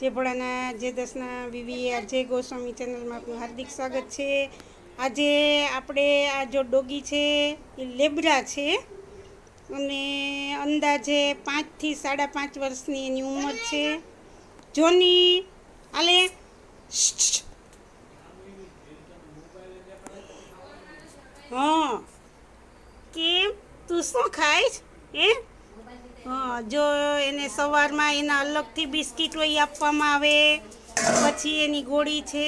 જય ભોળાના, જે દસના, વિવી અજય ગોસ્વામી ચેનલમાં આપનું હાર્દિક સ્વાગત છે. આજે આપણે આ જો ડોગી છે, એ લેબરા છે. અને અંદાજે પાંચથી સાડા પાંચ વર્ષની એની ઉંમર છે. જોની, આલે. હા. કેમ? તું શું ખાઈશ? હા? જો એને સવારમાં એના અલગથી બિસ્કિટ હોય આપવામાં આવે પછી એની ગોળી છે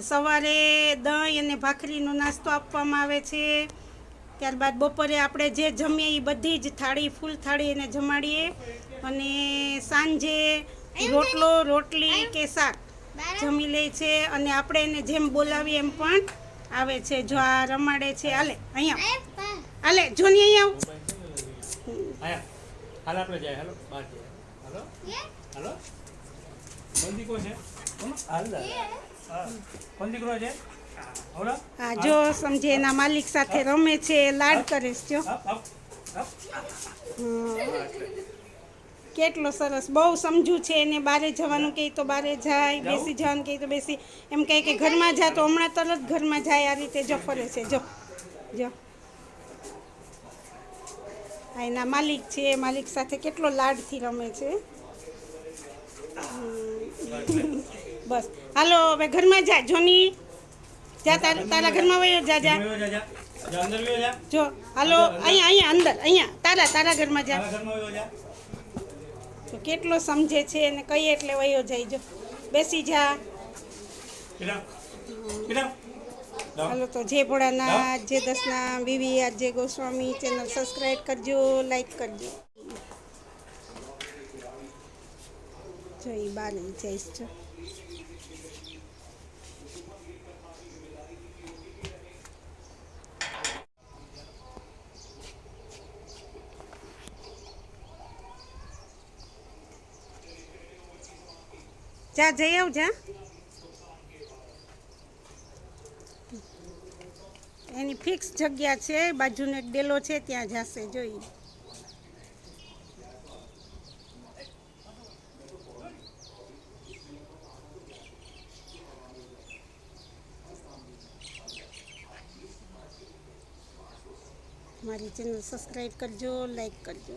સવારે દહીં અને ભાખરીનો નાસ્તો આપવામાં આવે છે ત્યારબાદ બપોરે આપણે જે જમીએ એ બધી જ થાળી ફૂલ થાળી એને જમાડીએ અને સાંજે રોટલો રોટલી કે શાક જમી લે છે અને આપણે એને જેમ બોલાવીએ એમ પણ આવે છે. જો આ રમાડે છે. હાલે અહીંયા. હાલે જોની અહીંયા આવ. આયા. હાલ આપણે જાય હાલો બહાર જાય હાલો? હાલો? કોણ દીકરો છે? હાલ હા. કોણ દીકરો છે? હા જો સમજે એના માલિક સાથે રમે છે લાડ કરે છે જો. કેટલો સરસ. બહુ સમજુ છે એને બારે જવાનું કહે તો બારે જાય બેસી જવાનું કહે તો બેસી. એમ કહે કે ઘરમાં જા તો હમણાં તરત ઘરમાં જાય આ રીતે જો ફરે છે જો. જો. એના માલિક છે માલિક સાથે કેટલો લાડથી રમે છે. બસ. હાલો હવે ઘરમાં જા. જોની જા તારા તારા ઘરમાં વયો જા જા. જા હાલો અહીંયા અહીંયા અંદર અહીંયા. તારા તારા ઘરમાં જા. તો કેટલો સમજે છે અને કહીએ એટલે વયો જાય. જો બેસી જા. હાલો તો જે ભોળાના જે દસના બીવી આજે ગોસ્વામી ચેનલ સબસ્ક્રાઈબ કરજો લાઈક કરજો. જય બાને જય જઈશ જો જા જઈ આવ જા. એની ફિક્સ જગ્યા છે, બાજુનો એક ડેલો છે, ત્યાં જશે જોઈ. મારી ચેનલ સબસ્ક્રાઈબ કરજો લાઈક કરજો.